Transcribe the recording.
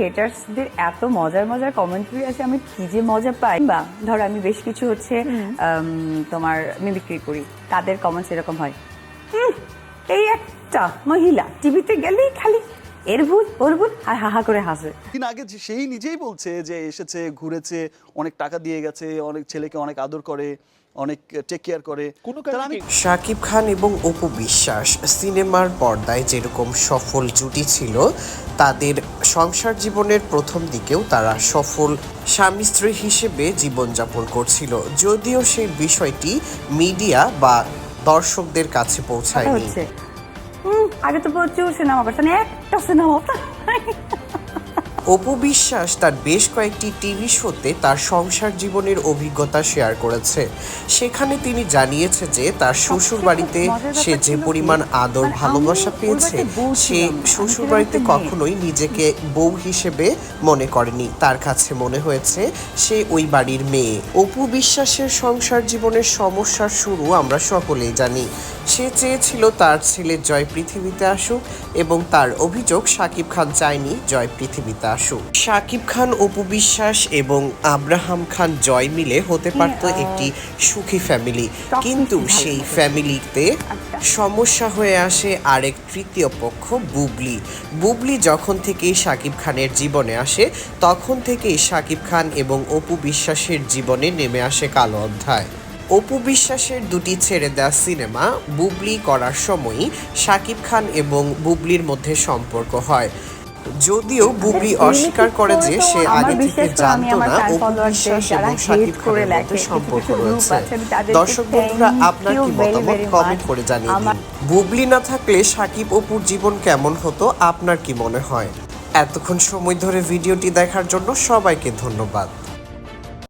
ক্রিয়েটার্সদের এত মজার মজার কমেন্ট্রি আছে আমি কি যে মজা পাই? বা ধরো আমি বেশ কিছু হচ্ছে তোমার মিমিক্রি করি তাদের কমেন্টস এরকম হয়। "হুম, এই একটা মহিলা টিভিতে গেলেই খালি এর ভুল ওর ভুল আর হাহা করে হাসে। দিন আগে সেই নিজেই বলছে যে এসেছে ঘুরেছে অনেক টাকা দিয়ে গেছে অনেক ছেলেকে অনেক আদর করে অনেক টেক কেয়ার করে। শাকিব খান এবং অপু বিশ্বাস সিনেমার পর্দায় যেরকম সফল জুটি ছিল তাদের সংসার জীবনের প্রথম দিকেও তারা সফল স্বামী স্ত্রী হিসেবে জীবনযাপন করছিল। যদিও সেই বিষয়টি মিডিয়া বা দর্শকদের কাছে পৌঁছায়নি। আগে তো প্রচুর সিনেমা করছেন একটা সিনেমা অপু বিশ্বাস তার বেশ কয়েকটি টিভি শোতে তার সংসার জীবনের অভিজ্ঞতা শেয়ার করেছে। সেখানে তিনি জানিয়েছে যে তার শ্বশুর বাড়িতে সে যে পরিমাণ আদর ভালোবাসা পেয়েছে সে। শ্বশুর বাড়িতে কখনোই নিজেকে বউ হিসেবে মনে করেনি তার কাছে মনে হয়েছে সে ওই বাড়ির মেয়ে। অপু বিশ্বাসের সংসার জীবনের সমস্যার শুরু আমরা সকলেই জানি। সে চেয়েছিল তার ছেলে জয় পৃথিবীতে আসুক এবং তার অভিযোগ সাকিব খান চায়নি জয় পৃথিবীতে আসুক। সাকিব খান অপু বিশ্বাস এবং আব্রাহাম খান জয় মিলে হতে পারত একটি সুখী ফ্যামিলি কিন্তু সেই ফ্যামিলিতে আচ্ছা। সমস্যা হয়ে আসে আরেক তৃতীয় পক্ষ বুবলি। বুবলি যখন থেকেই সাকিব খানের জীবনে আসে তখন থেকেই সাকিব খান এবং অপু বিশ্বাসের জীবনে নেমে আসে কালো অধ্যায়। অপু বিশ্বাসের দুটি ছেড়ে দেওয়া সিনেমা বুবলি করার সময়ই সাকিব খান এবং বুবলির মধ্যে সম্পর্ক হয়। যদিও বুবলি অস্বীকার করে যে সে আগে থেকে জানতো না অপু বিশ্বাস এবং শাকিব খানের মধ্যে সম্পর্ক রয়েছে। দর্শক বন্ধুরা আপনার কি মতামত কমেন্ট করে জানিয়ে দিন। বুবলি না থাকলে শাকিব অপুর জীবন কেমন হতো আপনার কি মনে হয়? এতক্ষণ সময় ধরে ভিডিওটি দেখার জন্য সবাইকে ধন্যবাদ।